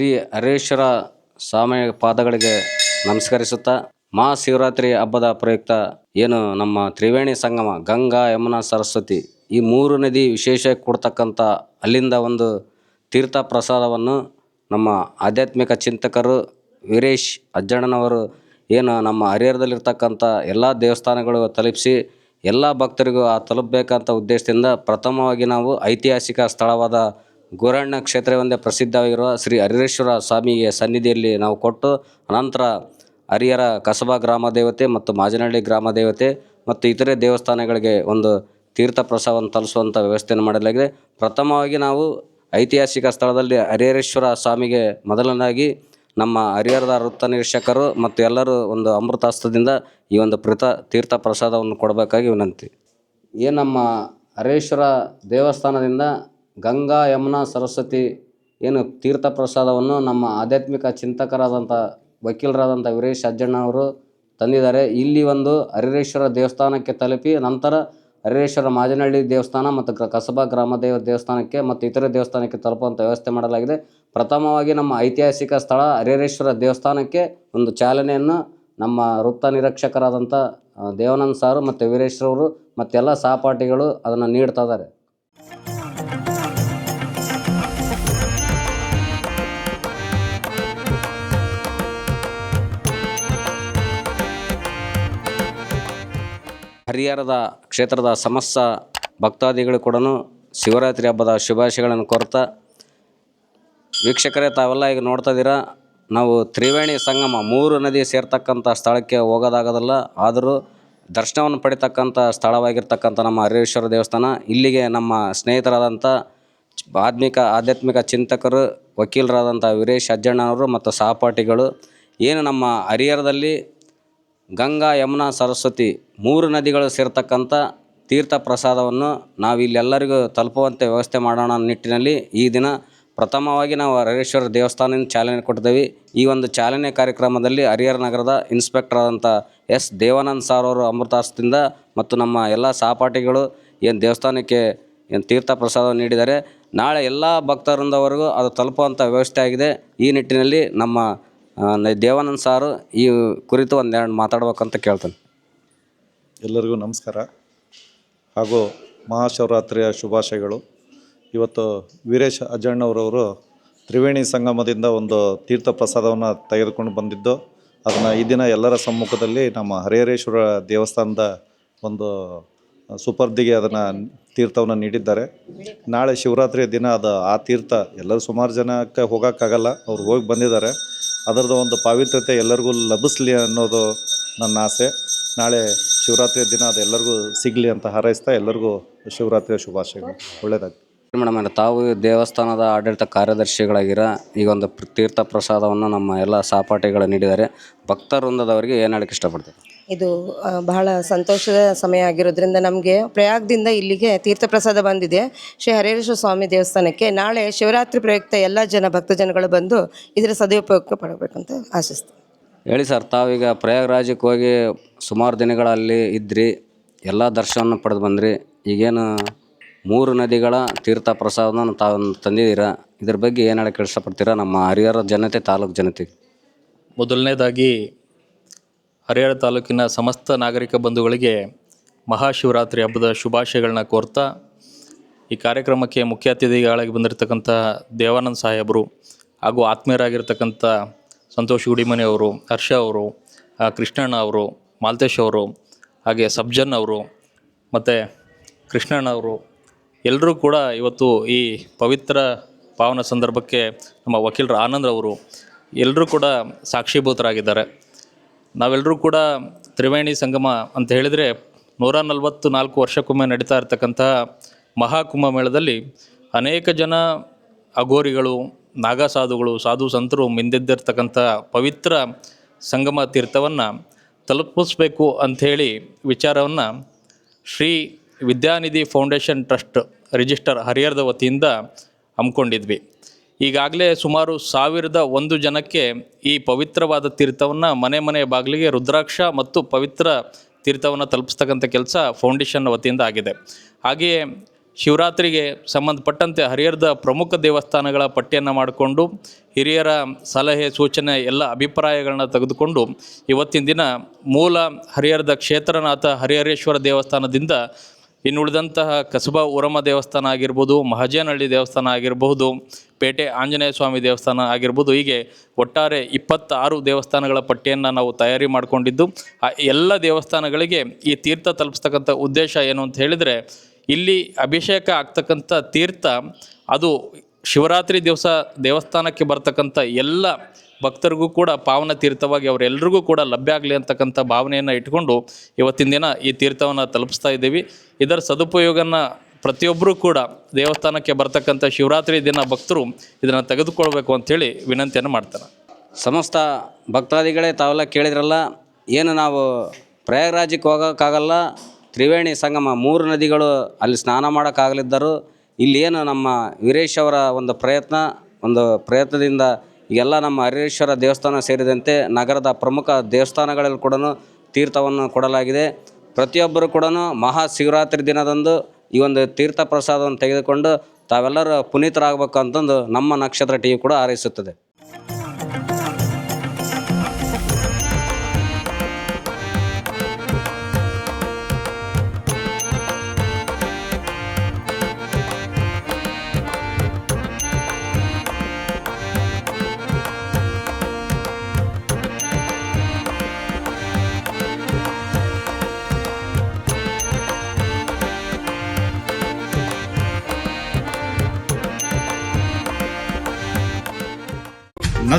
ಶ್ರೀ ಹರೇಶ್ವರ ಸ್ವಾಮಿಯ ಪಾದಗಳಿಗೆ ನಮಸ್ಕರಿಸುತ್ತಾ ಮಹಾಶಿವರಾತ್ರಿ ಹಬ್ಬದ ಪ್ರಯುಕ್ತ ಏನು ನಮ್ಮ ತ್ರಿವೇಣಿ ಸಂಗಮ, ಗಂಗಾ, ಯಮುನಾ, ಸರಸ್ವತಿ ಈ ಮೂರು ನದಿ ವಿಶೇಷ ಕೊಡ್ತಕ್ಕಂಥ ಅಲ್ಲಿಂದ ಒಂದು ತೀರ್ಥ ಪ್ರಸಾದವನ್ನು ನಮ್ಮ ಆಧ್ಯಾತ್ಮಿಕ ಚಿಂತಕರು ವೀರೇಶ್ ಅಜ್ಜಣ್ಣನವರು ಏನು ನಮ್ಮ ಹರಿಹರದಲ್ಲಿರ್ತಕ್ಕಂಥ ಎಲ್ಲ ದೇವಸ್ಥಾನಗಳು ತಲುಪಿಸಿ ಎಲ್ಲ ಭಕ್ತರಿಗೂ ಆ ತಲುಪಬೇಕಂತ ಉದ್ದೇಶದಿಂದ ಪ್ರಥಮವಾಗಿ ನಾವು ಐತಿಹಾಸಿಕ ಸ್ಥಳವಾದ ಗೋರಣ್ಯ ಕ್ಷೇತ್ರವೆಂದೇ ಪ್ರಸಿದ್ಧವಾಗಿರುವ ಶ್ರೀ ಹರಿಹರೇಶ್ವರ ಸ್ವಾಮಿಗೆ ಸನ್ನಿಧಿಯಲ್ಲಿ ನಾವು ಕೊಟ್ಟು ಅನಂತರ ಹರಿಹರ ಕಸಬಾ ಗ್ರಾಮ ದೇವತೆ ಮತ್ತು ಮಾಜನಹಳ್ಳಿ ಗ್ರಾಮ ದೇವತೆ ಮತ್ತು ಇತರೆ ದೇವಸ್ಥಾನಗಳಿಗೆ ಒಂದು ತೀರ್ಥ ಪ್ರಸಾದವನ್ನು ತಲುಸುವಂಥ ವ್ಯವಸ್ಥೆಯನ್ನು ಮಾಡಲಾಗಿದೆ. ಪ್ರಥಮವಾಗಿ ನಾವು ಐತಿಹಾಸಿಕ ಸ್ಥಳದಲ್ಲಿ ಹರಿಹರೇಶ್ವರ ಸ್ವಾಮಿಗೆ ಮೊದಲನೇದಾಗಿ ನಮ್ಮ ಹರಿಹರದ ವೃತ್ತ ನಿರೀಕ್ಷಕರು ಮತ್ತು ಎಲ್ಲರೂ ಒಂದು ಅಮೃತಾಸ್ತ್ರದಿಂದ ಈ ಒಂದು ಪ್ರಥ ತೀರ್ಥ ಪ್ರಸಾದವನ್ನು ಕೊಡಬೇಕಾಗಿ ವಿನಂತಿ. ಏನು ನಮ್ಮ ಹರೇಶ್ವರ ದೇವಸ್ಥಾನದಿಂದ ಗಂಗಾ, ಯಮುನಾ, ಸರಸ್ವತಿ ಏನು ತೀರ್ಥ ಪ್ರಸಾದವನ್ನು ನಮ್ಮ ಆಧ್ಯಾತ್ಮಿಕ ಚಿಂತಕರಾದಂಥ ವಕೀಲರಾದಂಥ ವೀರೇಶ್ ಅಜ್ಜಣ್ಣ ಅವರು ತಂದಿದ್ದಾರೆ. ಇಲ್ಲಿ ಒಂದು ಹರಿಹರೇಶ್ವರ ದೇವಸ್ಥಾನಕ್ಕೆ ತಲುಪಿ, ನಂತರ ಹರಿಹರೇಶ್ವರ ಮಾಜನಹಳ್ಳಿ ದೇವಸ್ಥಾನ ಮತ್ತು ಗ್ರ ಕಸಬಾ ಗ್ರಾಮದೇವ ದೇವಸ್ಥಾನಕ್ಕೆ ಮತ್ತು ಇತರೆ ದೇವಸ್ಥಾನಕ್ಕೆ ತಲುಪುವಂಥ ವ್ಯವಸ್ಥೆ ಮಾಡಲಾಗಿದೆ. ಪ್ರಥಮವಾಗಿ ನಮ್ಮ ಐತಿಹಾಸಿಕ ಸ್ಥಳ ಹರಿಹರೇಶ್ವರ ದೇವಸ್ಥಾನಕ್ಕೆ ಒಂದು ಚಾಲನೆಯನ್ನು ನಮ್ಮ ವೃತ್ತ ನಿರೀಕ್ಷಕರಾದಂಥ ದೇವಾನಂದ್ ಸಾರು ಮತ್ತು ವೀರೇಶ್ವರವರು ಮತ್ತೆಲ್ಲ ಸಹಪಾಠಿಗಳು ಅದನ್ನು ನೀಡ್ತಾ ಇದ್ದಾರೆ. ಹರಿಹರದ ಕ್ಷೇತ್ರದ ಸಮಸ್ತ ಭಕ್ತಾದಿಗಳು ಕೂಡ ಶಿವರಾತ್ರಿ ಹಬ್ಬದ ಶುಭಾಶಯಗಳನ್ನು ಕೊರತ, ವೀಕ್ಷಕರೇ, ತಾವೆಲ್ಲ ಈಗ ನೋಡ್ತಾ ನಾವು ತ್ರಿವೇಣಿ ಸಂಗಮ ಮೂರು ನದಿ ಸೇರ್ತಕ್ಕಂಥ ಸ್ಥಳಕ್ಕೆ ಹೋಗೋದಾಗೋದಲ್ಲ, ಆದರೂ ದರ್ಶನವನ್ನು ಪಡಿತಕ್ಕಂಥ ಸ್ಥಳವಾಗಿರ್ತಕ್ಕಂಥ ನಮ್ಮ ಹರಿಹರೇಶ್ವರ ದೇವಸ್ಥಾನ, ಇಲ್ಲಿಗೆ ನಮ್ಮ ಸ್ನೇಹಿತರಾದಂಥ ಆಧ್ಮಿಕ, ಆಧ್ಯಾತ್ಮಿಕ ಚಿಂತಕರು, ವಕೀಲರಾದಂಥ ವೀರೇಶ್ ಅಜ್ಜಣ್ಣವರು ಮತ್ತು ಸಹಪಾಠಿಗಳು, ಏನು ನಮ್ಮ ಹರಿಹರದಲ್ಲಿ ಗಂಗಾ, ಯಮುನಾ, ಸರಸ್ವತಿ ಮೂರು ನದಿಗಳು ಸೇರ್ತಕ್ಕಂಥ ತೀರ್ಥ ಪ್ರಸಾದವನ್ನು ನಾವು ಇಲ್ಲೆಲ್ಲರಿಗೂ ತಲುಪುವಂತೆ ವ್ಯವಸ್ಥೆ ಮಾಡೋಣ ನಿಟ್ಟಿನಲ್ಲಿ ಈ ದಿನ ಪ್ರಥಮವಾಗಿ ನಾವು ಹರೇಶ್ವರ ದೇವಸ್ಥಾನದಿಂದ ಚಾಲನೆ ಕೊಟ್ಟಿದ್ದೇವೆ. ಈ ಒಂದು ಚಾಲನೆ ಕಾರ್ಯಕ್ರಮದಲ್ಲಿ ಹರಿಹರ ನಗರದ ಇನ್ಸ್ಪೆಕ್ಟರ್ ಆದಂಥ ಎಸ್. ದೇವಾನಂದ್ ಸಾರ್ ಅವರು ಅಮೃತಾಸ್ತಿಂದ ಮತ್ತು ನಮ್ಮ ಎಲ್ಲ ಸಹಪಾಠಿಗಳು ಏನು ದೇವಸ್ಥಾನಕ್ಕೆ ಏನು ತೀರ್ಥ ಪ್ರಸಾದ ನೀಡಿದ್ದಾರೆ. ನಾಳೆ ಎಲ್ಲ ಭಕ್ತವೃಂದವರೆಗೂ ಅದು ತಲುಪುವಂಥ ವ್ಯವಸ್ಥೆ ಆಗಿದೆ. ಈ ನಿಟ್ಟಿನಲ್ಲಿ ನಮ್ಮ ದೇವಾನಂದ್ ಸಾರು ಈ ಕುರಿತು ಒಂದೆರಡು ಮಾತಾಡ್ಬೇಕಂತ ಕೇಳ್ತೇನೆ. ಎಲ್ಲರಿಗೂ ನಮಸ್ಕಾರ. ಹಾಗೂ ಮಹಾಶಿವರಾತ್ರಿಯ ಶುಭಾಶಯಗಳು. ಇವತ್ತು ವೀರೇಶ್ ಅಜ್ಜಣ್ಣವರವರು ತ್ರಿವೇಣಿ ಸಂಗಮದಿಂದ ಒಂದು ತೀರ್ಥ ಪ್ರಸಾದವನ್ನು ತೆಗೆದುಕೊಂಡು ಬಂದಿದ್ದು, ಅದನ್ನು ಈ ದಿನ ಎಲ್ಲರ ಸಮ್ಮುಖದಲ್ಲಿ ನಮ್ಮ ಹರಿಹರೇಶ್ವರ ದೇವಸ್ಥಾನದ ಒಂದು ಸುಪರ್ದಿಗೆ ಅದನ್ನು ತೀರ್ಥವನ್ನು ನೀಡಿದ್ದಾರೆ. ನಾಳೆ ಶಿವರಾತ್ರಿಯ ದಿನ ಅದು ಆ ತೀರ್ಥ ಎಲ್ಲರೂ ಸುಮಾರು ಜನಕ್ಕೆ ಹೋಗೋಕ್ಕಾಗಲ್ಲ, ಅವ್ರು ಹೋಗಿ ಬಂದಿದ್ದಾರೆ. ಅದರದ್ದು ಒಂದು ಪಾವಿತ್ರ್ಯತೆ ಎಲ್ಲರಿಗೂ ಲಭಿಸಲಿ ಅನ್ನೋದು ನನ್ನ ಆಸೆ. ನಾಳೆ ಶಿವರಾತ್ರಿಯ ದಿನ ಅದು ಎಲ್ಲರಿಗೂ ಸಿಗಲಿ ಅಂತ ಹಾರೈಸ್ತಾ ಎಲ್ಲರಿಗೂ ಶಿವರಾತ್ರಿಯ ಶುಭಾಶಯಗಳು. ಒಳ್ಳೆಯದಾಗಲಿ. ಮೇಡಮ್. ಅವ್ರೆ, ತಾವು ದೇವಸ್ಥಾನದ ಆಡಳಿತ ಕಾರ್ಯದರ್ಶಿಗಳಾಗಿರ ಈಗ ಒಂದು ಪ್ರ- ತೀರ್ಥ ಪ್ರಸಾದವನ್ನು ನಮ್ಮ ಎಲ್ಲ ಸಹಪಾಠಿಗಳು ನೀಡಿದ್ದಾರೆ. ಭಕ್ತವೃಂದದವರಿಗೆ ಏನು ಹೇಳಕ್ಕೆ ಇಷ್ಟಪಡ್ತೀವಿ ಇದು ಆ, ಬಹಳ ಸಂತೋಷದ ಸಮಯ ಆಗಿರೋದ್ರಿಂದ ನಮಗೆ ಪ್ರಯಾಗದಿಂದ ಇಲ್ಲಿಗೆ ತೀರ್ಥ ಪ್ರಸಾದ ಬಂದಿದೆ. ಶ್ರೀ ಹರೇಶ್ವರ ಸ್ವಾಮಿ ದೇವಸ್ಥಾನಕ್ಕೆ ನಾಳೆ ಶಿವರಾತ್ರಿ ಪ್ರಯುಕ್ತ ಎಲ್ಲ ಜನ ಭಕ್ತಜನಗಳು ಬಂದು ಇದರ ಸದುಪಯೋಗ ಪಡಬೇಕಂತ ಆಶಿಸ್ತೀನಿ. ಹೇಳಿ ಸರ್ ತಾವೀಗ ಪ್ರಯಾಗರಾಜಕ್ಕೆ ಹೋಗಿ ಸುಮಾರು ದಿನಗಳಲ್ಲಿ ಇದ್ರಿ ಎಲ್ಲ ದರ್ಶನವನ್ನು ಪಡೆದು ಬಂದ್ರಿ. ಈಗೇನು ಮೂರು ನದಿಗಳ ತೀರ್ಥ ಪ್ರಸಾದವನ್ನು ತಾವು ತಂದಿದ್ದೀರ? ಇದ್ರ ಬಗ್ಗೆ ಏನು ಹೇಳಕ್ಕೆ ಇಷ್ಟಪಡ್ತೀರಾ ನಮ್ಮ ಹರಿಹರ ಜನತೆ, ತಾಲೂಕು ಜನತೆ? ಮೊದಲನೇದಾಗಿ, ಹರಿಹರ ತಾಲೂಕಿನ ಸಮಸ್ತ ನಾಗರಿಕ ಬಂಧುಗಳಿಗೆ ಮಹಾಶಿವರಾತ್ರಿ ಹಬ್ಬದ ಶುಭಾಶಯಗಳನ್ನ ಕೋರ್ತಾ, ಈ ಕಾರ್ಯಕ್ರಮಕ್ಕೆ ಮುಖ್ಯ ಅತಿಥಿಗಳಾಗಿ ಬಂದಿರತಕ್ಕಂಥ ದೇವಾನಂದ ಸಾಹೇಬರು ಹಾಗೂ ಆತ್ಮೀಯರಾಗಿರ್ತಕ್ಕಂಥ ಸಂತೋಷ್ ಗುಡಿಮನೆ ಅವರು, ಹರ್ಷ ಅವರು ಕೃಷ್ಣಣ್ಣ ಅವರು, ಮಾಲ್ತೇಶ್ ಅವರು, ಹಾಗೆ ಸಬ್ಜನ್ ಅವರು, ಮತ್ತು ಕೃಷ್ಣಣ್ಣ ಅವರು ಎಲ್ಲರೂ ಕೂಡ ಇವತ್ತು ಈ ಪವಿತ್ರ ಪಾವನ ಸಂದರ್ಭಕ್ಕೆ ನಮ್ಮ ವಕೀಲರು ಆನಂದ್ ಅವರು ಎಲ್ಲರೂ ಕೂಡ ಸಾಕ್ಷಿಭೂತರಾಗಿದ್ದಾರೆ. ನಾವೆಲ್ಲರೂ ಕೂಡ ತ್ರಿವೇಣಿ ಸಂಗಮ ಅಂತ ಹೇಳಿದರೆ ನೂರ ನಲವತ್ತು ನಾಲ್ಕು ವರ್ಷಕ್ಕೊಮ್ಮೆ ನಡೀತಾ ಇರತಕ್ಕಂತಹ ಮಹಾಕುಂಭಮೇಳದಲ್ಲಿ ಅನೇಕ ಜನ ಅಘೋರಿಗಳು, ನಾಗಸಾಧುಗಳು, ಸಾಧು ಸಂತರು ಮಿಂದೆದ್ದಿರ್ತಕ್ಕಂಥ ಪವಿತ್ರ ಸಂಗಮ ತೀರ್ಥವನ್ನು ತಲುಪಿಸ್ಬೇಕು ಅಂಥೇಳಿ ವಿಚಾರವನ್ನು Shri Vidyanidhi foundation trust register ಹರಿಹರದ ವತಿಯಿಂದ ಹಮ್ಮಿಕೊಂಡಿದ್ವಿ. ಈಗಾಗಲೇ ಸುಮಾರು ಸಾವಿರದ ಒಂದು ಜನಕ್ಕೆ ಈ ಪವಿತ್ರವಾದ ತೀರ್ಥವನ್ನು ಮನೆ ಮನೆ ಬಾಗಿಲಿಗೆ ರುದ್ರಾಕ್ಷ ಮತ್ತು ಪವಿತ್ರ ತೀರ್ಥವನ್ನು ತಲುಪಿಸ್ತಕ್ಕಂಥ ಕೆಲಸ ಫೌಂಡೇಶನ್ ವತಿಯಿಂದ ಆಗಿದೆ. ಹಾಗೆಯೇ ಶಿವರಾತ್ರಿಗೆ ಸಂಬಂಧಪಟ್ಟಂತೆ ಹರಿಹರದ ಪ್ರಮುಖ ದೇವಸ್ಥಾನಗಳ ಪಟ್ಟಿಯನ್ನು ಮಾಡಿಕೊಂಡು ಹಿರಿಯರ ಸಲಹೆ, ಸೂಚನೆ, ಎಲ್ಲ ಅಭಿಪ್ರಾಯಗಳನ್ನ ತೆಗೆದುಕೊಂಡು ಇವತ್ತಿನ ದಿನ ಮೂಲ ಹರಿಹರದ ಕ್ಷೇತ್ರನಾಥ ಹರಿಹರೇಶ್ವರ ದೇವಸ್ಥಾನದಿಂದ ಇನ್ನುಳಿದಂತಹ ಕಸಬಾ ಉರಮ ದೇವಸ್ಥಾನ ಆಗಿರ್ಬೋದು, ಮಹಜೇನಹಳ್ಳಿ ದೇವಸ್ಥಾನ ಆಗಿರಬಹುದು ಪೇಟೆ ಆಂಜನೇಯ ಸ್ವಾಮಿ ದೇವಸ್ಥಾನ ಆಗಿರ್ಬೋದು, ಹೀಗೆ ಒಟ್ಟಾರೆ ಇಪ್ಪತ್ತಾರು ದೇವಸ್ಥಾನಗಳ ಪಟ್ಟಿಯನ್ನು ನಾವು ತಯಾರಿ ಮಾಡಿಕೊಂಡಿದ್ದು, ಆ ಎಲ್ಲ ದೇವಸ್ಥಾನಗಳಿಗೆ ಈ ತೀರ್ಥ ತಲುಪಿಸ್ತಕ್ಕಂಥ ಉದ್ದೇಶ ಏನು ಅಂತ ಹೇಳಿದರೆ, ಇಲ್ಲಿ ಅಭಿಷೇಕ ಆಗ್ತಕ್ಕಂಥ ತೀರ್ಥ, ಅದು ಶಿವರಾತ್ರಿ ದಿವಸ ದೇವಸ್ಥಾನಕ್ಕೆ ಬರ್ತಕ್ಕಂಥ ಎಲ್ಲ ಭಕ್ತರಿಗೂ ಕೂಡ ಪಾವನ ತೀರ್ಥವಾಗಿ ಅವರೆಲ್ಲರಿಗೂ ಕೂಡ ಲಭ್ಯ ಆಗಲಿ ಅಂತಕ್ಕಂಥ ಭಾವನೆಯನ್ನು ಇಟ್ಕೊಂಡು ಇವತ್ತಿನ ದಿನ ಈ ತೀರ್ಥವನ್ನು ತಲುಪಿಸ್ತಾ ಇದ್ದೀವಿ. ಇದರ ಸದುಪಯೋಗನ ಪ್ರತಿಯೊಬ್ಬರೂ ಕೂಡ ದೇವಸ್ಥಾನಕ್ಕೆ ಬರ್ತಕ್ಕಂಥ ಶಿವರಾತ್ರಿ ದಿನ ಭಕ್ತರು ಇದನ್ನು ತೆಗೆದುಕೊಳ್ಬೇಕು ಅಂಥೇಳಿ ವಿನಂತಿಯನ್ನು ಮಾಡ್ತಾರೆ ಸಮಸ್ತ ಭಕ್ತಾದಿಗಳೇ ತಾವೆಲ್ಲ ಕೇಳಿದ್ರಲ್ಲ, ಏನು ನಾವು ಪ್ರಯಾಗರಾಜಕ್ಕೆ ಹೋಗೋಕ್ಕಾಗಲ್ಲ, ತ್ರಿವೇಣಿ ಸಂಗಮ ಮೂರು ನದಿಗಳು ಅಲ್ಲಿ ಸ್ನಾನ ಮಾಡೋಕ್ಕಾಗಲಿದ್ದರು ಇಲ್ಲೇನು ನಮ್ಮ ವೀರೇಶ್ ಅವರ ಒಂದು ಪ್ರಯತ್ನ, ಒಂದು ಪ್ರಯತ್ನದಿಂದ ಈಗೆಲ್ಲ ನಮ್ಮ ಹರಿಹರೇಶ್ವರ ದೇವಸ್ಥಾನ ಸೇರಿದಂತೆ ನಗರದ ಪ್ರಮುಖ ದೇವಸ್ಥಾನಗಳಲ್ಲಿ ಕೂಡ ತೀರ್ಥವನ್ನು ಕೊಡಲಾಗಿದೆ. ಪ್ರತಿಯೊಬ್ಬರು ಕೂಡ ಮಹಾ ಶಿವರಾತ್ರಿ ದಿನದಂದು ಈ ಒಂದು ತೀರ್ಥ ಪ್ರಸಾದವನ್ನು ತೆಗೆದುಕೊಂಡು ತಾವೆಲ್ಲರೂ ಪುನೀತರಾಗಬೇಕು ಅಂತಂದು ನಮ್ಮ ನಕ್ಷತ್ರ ಟಿ ವಿ ಕೂಡ ಹಾರೈಸುತ್ತದೆ.